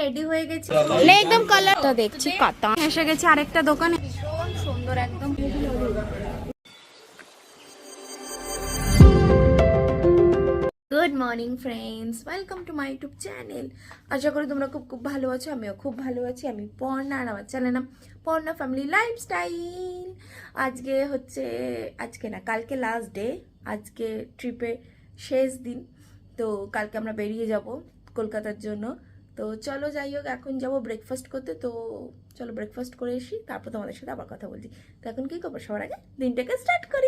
Ready হয়ে গেছি। একদম কালারটা দেখছি কাতা এসে গেছে আরেকটা দোকানে। ভীষণ সুন্দর একদম good morning friends welcome to my YouTube channel আশা করি তোমরা খুব খুব ভালো আছো আমিও খুব ভালো আছি। আমি পর্ণা আর আমার চ্যানেল নাম পর্ণা ফ্যামিলি লাইফস্টাইল আজকে হচ্ছে আজকে না কালকে লাস্ট ডে আজকে ট্রিপে শেষ দিন। তো কালকে আমরা বেরিয়ে যাব কলকাতার জন্য। তো চলো যাই হোক, এখন যাব ব্রেকফাস্ট করতে। তো চলো ব্রেকফাস্ট করে এসি তারপর তোমাদের সাথে আবার কথা বলছি। তো এখন কী করব সবার আগে দিনটাকে স্টার্ট করি।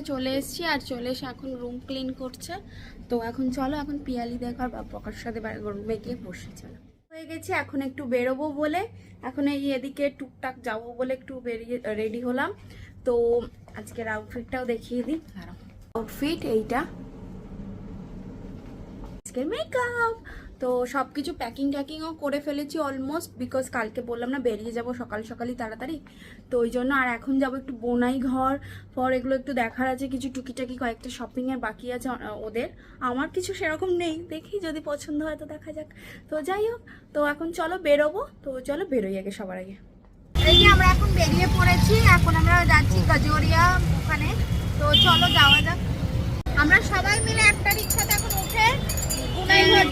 করে চলে এসেছি আর চলে এসে এখন রুম ক্লিন করছে। তো এখন চলো এখন পিয়ালি দেখার বা পকার সাথে রুমে গিয়ে বসে চলো। হয়ে গেছে এখন একটু বেরোবো বলে। এখন এই এদিকে টুকটাক যাব বলে একটু বেরিয়ে রেডি হলাম। তো আজকের আউটফিটটাও দেখিয়ে দিই। আউটফিট এইটা। আজকের মেকআপ তো সব কিছু প্যাকিং ট্যাকিংও করে ফেলেছি অলমোস্ট বিকজ কালকে বললাম না, বেরিয়ে যাব সকাল সকালই তাড়াতাড়ি। তো ওই জন্য আর এখন যাব একটু বোনাই ঘর। ফর এগুলো একটু দেখার আছে, কিছু টুকিটাকি কয়েকটা শপিংয়ের বাকি আছে ওদের। আমার কিছু সেরকম নেই, দেখি যদি পছন্দ হয় তো দেখা যাক। তো যাই হোক, তো এখন চলো বেরোবো। তো চলো বেরোই আগে সবার আগে। এই আমরা এখন বেরিয়ে পড়েছি, এখন আমরা যাচ্ছি কাজরিয়া ওখানে। তো চলো যাওয়া যাক। আমরা সবাই মিলে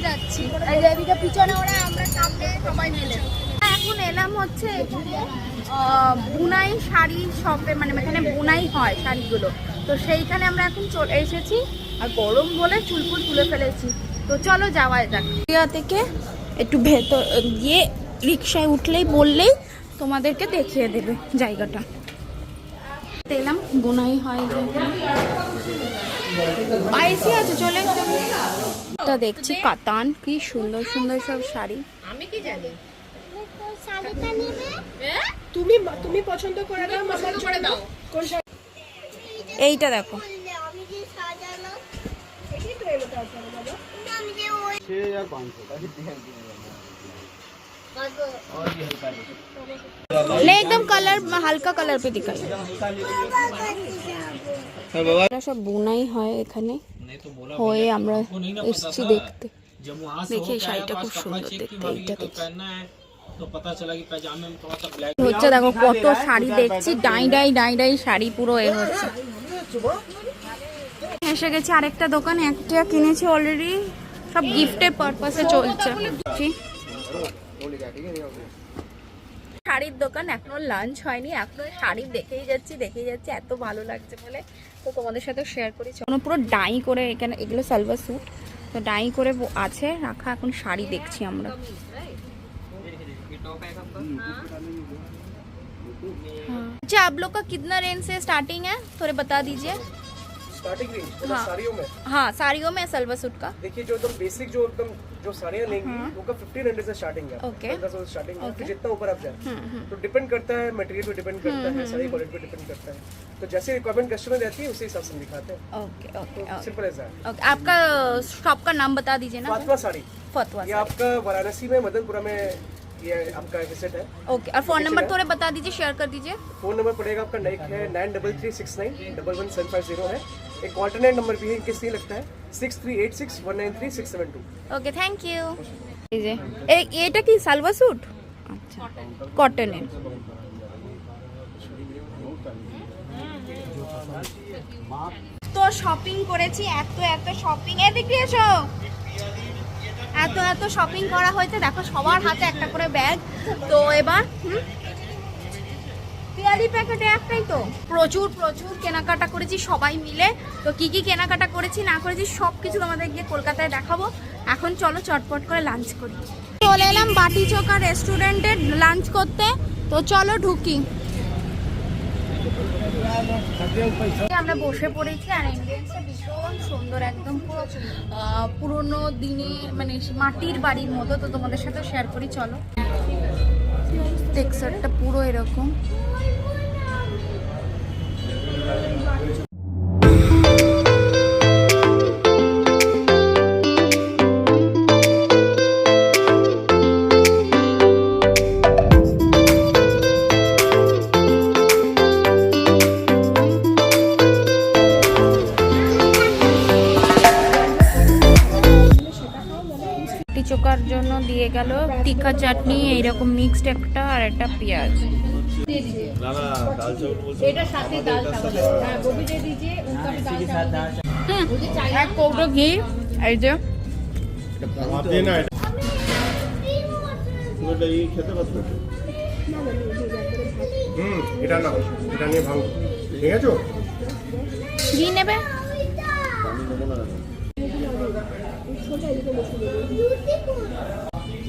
যাচ্ছি। এই যে পিছনে ওরা, আমরা সামনে সবাই মিলে। এখন এলাম হচ্ছে এখানে বুনাই শাড়ি শপে মানে এখানে বুনাই হয় শাড়িগুলো। তো সেইখানে আমরা এখন চলে এসেছি, আর গরম বলে চুলফুল তুলে ফেলেছি। তো চলো যাওয়া যাক। থেকে একটু ভেতর, গিয়ে রিক্সায় উঠলেই, বললেই তোমাদেরকে দেখিয়ে দেবে জায়গাটা। এলাম, বুনাই হয়। আইসি আছে, চলে এটা দেখছি কাতান কি সুন্দর সুন্দর সব শাড়ি তুমি তুমি পছন্দ করে দাও পছন্দ করে দাও কোন শাড়ি এইটা দেখো এটাই তো এলো তারপরে বাবা ले एकदम कलर হালকা কালার पे दिखाई হ্যাঁ, এটা সব বোনাই হয় এখানে। হয়ে আমরা এসছি দেখতে। দেখে শাড়িটা খুব সুন্দর দেখতে এইটা হচ্ছে দেখো কত শাড়ি দেখছি dye dye dye dye sari পুরো এ হচ্ছে। এসে গেছে আরেকটা দোকানে একটা কিনেছি অলরেডি সব গিফটের পারপাসে চলছে। শাড়ির দোকান এখনো লাঞ্চ হয়নি এখনো শাড়ি দেখেই যাচ্ছি দেখেই যাচ্ছি এত ভালো লাগছে বলে তো তোমাদের সাথে শেয়ার করি কোনো পুরো ডাই করে এখানে এগুলো সালভার স্যুট তো ডাই করে ব- আছে রাখা এখন শাড়ি দেখছি আমরা हाँ। अच्छा आप लोग का कितना रेंज से स्टार्टिंग है थोड़े बता दीजिए स्टार्टिंग रेंज मतलब हाँ। साड़ियों में। हाँ साड़ियों में सलवार सूट का? देखिए जो एकदम बेसिक जो एकदम जो साड़ियाँ लेंगी वो का फिफ्टीन हंड्रेड से स्टार्टिंग है। Okay. से स्टार्टिंग है। Okay. जितना ऊपर आप जाए तो डिपेंड करता है मटेरियल पे डिपेंड करता है साड़ी क्वालिटी पे डिपेंड करता है। तो जैसे रिक्वायरमेंट कस्टमर रहती है उसी हिसाब से दिखाते हैं। ओके ओके तो सिंपल ऐसा है ओके आपका शॉप का नाम बता दीजिए ना फातमा साड़ी। फतवा ये आपका वाराणसी में मदनपुरा में ये आपका विज़िट है। ओके और फ़ोन नंबर थोड़े बता दीजिए शेयर कर दीजिए। फ़ोन नंबर पड़ेगा आपका नाइक है nine double three six nine double one seven five zero है। एक ऑल्टरनेट नंबर भी है इनके नहीं लगता है six three eight six one nine three six seven two okay thank you এই যে এই এটা কি সালভা স্যুট আচ্ছা কটনের তো শপিং করেছি এত এত শপিং এদিক দিয়ে এসো এত এত শপিং করা হয়েছে দেখো সবার হাতে একটা করে ব্যাগ তো এবার হুম পিয়ালি প্যাকেটে একটাই তো। প্রচুর প্রচুর কেনাকাটা করেছি সবাই মিলে। তো কি কি কেনাকাটা করেছি, না করেছি সব কিছু তোমাদের গিয়ে কলকাতায় দেখাবো। এখন চলো চটপট করে লাঞ্চ করি। চলে এলাম বাটি চোকা রেস্টুরেন্টে লাঞ্চ করতে। তো চলো ঢুকি। আমরা বসে পড়েছি আর এমবিএন্সটা ভীষণ সুন্দর, একদম পুরো পুরোনো দিনে মানে মাটির বাড়ির মতো। তো তোমাদের সাথে শেয়ার করি, চলো। টেক্সারটা পুরো এরকম। গেল টিকা চাটনি এইরকম মিক্সড একটা আর একটা পেঁয়াজ। হুম, এক কৌটো ঘি এই যে। এটা না এটা নিয়ে ভাঙো। ঠিক আছে? ঘি নেবে?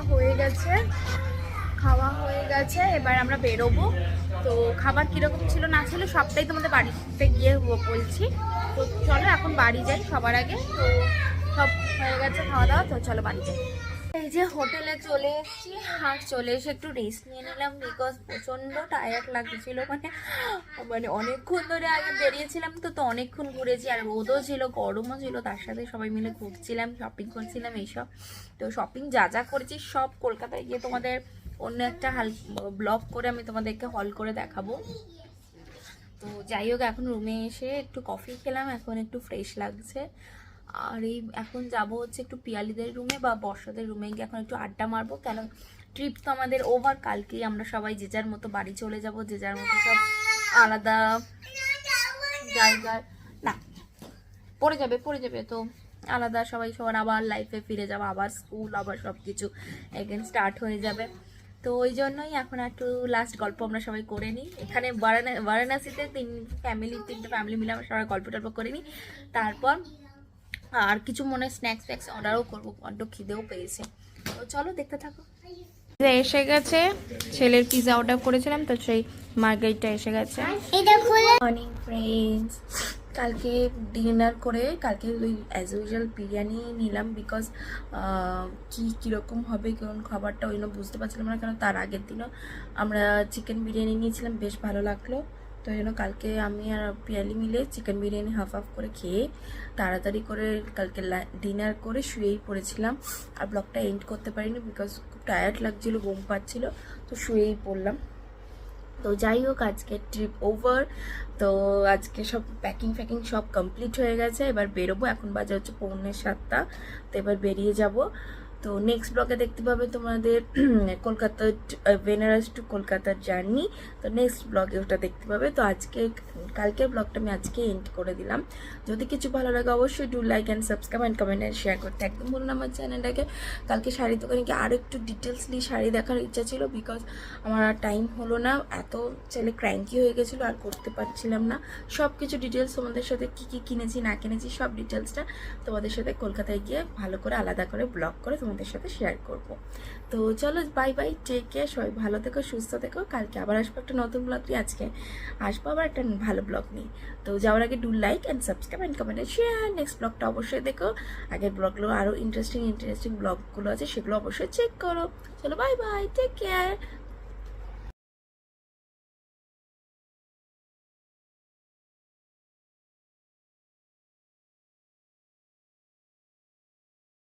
খাওয়া হয়ে গেছে। খাওয়া হয়ে গেছে, এবার আমরা বেরোবো। তো খাবার কীরকম ছিল না ছিল সবটাই তোমাদের বাড়িতে গিয়ে বলছি। তো চলো এখন বাড়ি যাই সবার আগে। তো সব হয়ে গেছে খাওয়া দাওয়া, তো চলো বাড়ি যাই। এই যে হোটেলে চলে এসেছি, আর চলে এসে একটু রেস্ট নিয়ে নিলাম বিকজ প্রচণ্ড টায়ার্ড লাগছিল মানে মানে অনেকক্ষণ ধরে আগে বেরিয়েছিলাম তো তো অনেকক্ষণ ঘুরেছি, আর রোদও ছিল, গরমও ছিল, তার সাথে সবাই মিলে ঘুরছিলাম শপিং করছিলাম, এইসব। তো শপিং যা যা করেছি সব কলকাতায় গিয়ে তোমাদের অন্য একটা হাল ব্লগ করে আমি তোমাদেরকে হল করে দেখাবো। তো যাই হোক, এখন রুমে এসে একটু কফি খেলাম, এখন একটু ফ্রেশ লাগছে। আর এই এখন যাব হচ্ছে একটু পিয়ালিদের রুমে বা বর্ষাদের রুমে গিয়ে এখন একটু আড্ডা মারবো। কেন ট্রিপ তো আমাদের ওভার কালকেই আমরা সবাই যে যার মতো বাড়ি চলে যাব, যে যার মতো সব আলাদা জায়গার না, পড়ে যাবে পড়ে যাবে তো। আলাদা সবাই সবার আবার লাইফে ফিরে যাব, আবার স্কুল আবার সব কিছু এগেন স্টার্ট হয়ে যাবে। তো ওই জন্যই এখন একটু লাস্ট গল্প আমরা সবাই করে নিই। এখানে বারাণসীতে তিন ফ্যামিলি তিনটে ফ্যামিলি মিলে আমরা সবাই গল্প টল্প করে নিই। তারপর আর কিছু মনে স্ন্যাক্স ফ্যাক্স অর্ডারও করব বড্ড খিদেও পেয়েছে। তো চলো দেখতে থাকো। এসে গেছে ছেলের পিজা অর্ডার করেছিলাম তো সেই মার্গারিটা এসে গেছে। মর্নিং ফ্রেন্ডস কালকে ডিনার করে কালকে ওই অ্যাজ ইউজুয়াল বিরিয়ানি নিলাম বিকজ কী কীরকম হবে কোন খাবারটা ওই জন্য বুঝতে পারছিলাম না কেন তার আগের দিনও আমরা চিকেন বিরিয়ানি নিয়েছিলাম বেশ ভালো লাগল। তো জন্য কালকে আমি আর পিয়ালি মিলে চিকেন বিরিয়ানি হাফ হাফ করে খেয়ে তাড়াতাড়ি করে কালকে ডিনার করে শুয়েই পড়েছিলাম। আর ব্লগটা এন্ড করতে পারিনি বিকজ খুব টায়ার্ড লাগছিল, ঘুম পাচ্ছিলো, তো শুয়েই পড়লাম। তো যাই হোক আজকে ট্রিপ ওভার তো আজকে সব প্যাকিং ফ্যাকিং সব কমপ্লিট হয়ে গেছে। এবার বেরোবো, এখন বাজে হচ্ছে পৌনে সাতটা। তো এবার বেরিয়ে যাব। তো নেক্সট ব্লগে দেখতে পাবে তোমাদের, কলকাতা বেনারস টু কলকাতার জার্নি তো নেক্সট ব্লগে ওটা দেখতে পাবে। তো আজকে, কালকের ব্লগটা আমি আজকে এন্ড করে দিলাম। যদি কিছু ভালো লাগে, অবশ্যই do like and subscribe and comment and share করতে একদম বলুন আমার চ্যানেলটাকে কালকে শাড়ি দোকানে গিয়ে আরও একটু ডিটেলসলি শাড়ি দেখার ইচ্ছা ছিল বিকজ আমার টাইম হলো না। এত ছেলে ক্র্যাঙ্কি হয়ে গেছিল, আর করতে পারছিলাম না। সব কিছু ডিটেলস তোমাদের সাথে কী কী কিনেছি, না কিনেছি, সব ডিটেলসটা তোমাদের সাথে কলকাতায় গিয়ে ভালো করে আলাদা করে ব্লগ করে তোমাদের সাথে শেয়ার করব। তো চলো বাই বাই টেক কেয়ার সবাই ভালো থেকো, সুস্থ থেকো। কালকে আবার আসব একটা নতুন ব্লগ নিয়ে। আজকে আসব আবার একটা ভালো ব্লগ নিয়ে। তো যাওয়ার আগে do like and subscribe and comment share next ব্লগটা অবশ্যই দেখো। আগের ব্লগগুলো আরও ইন্টারেস্টিং ইন্টারেস্টিং ব্লগগুলো আছে, সেগুলো অবশ্যই চেক করো। চলো বাই বাই টেক কেয়ার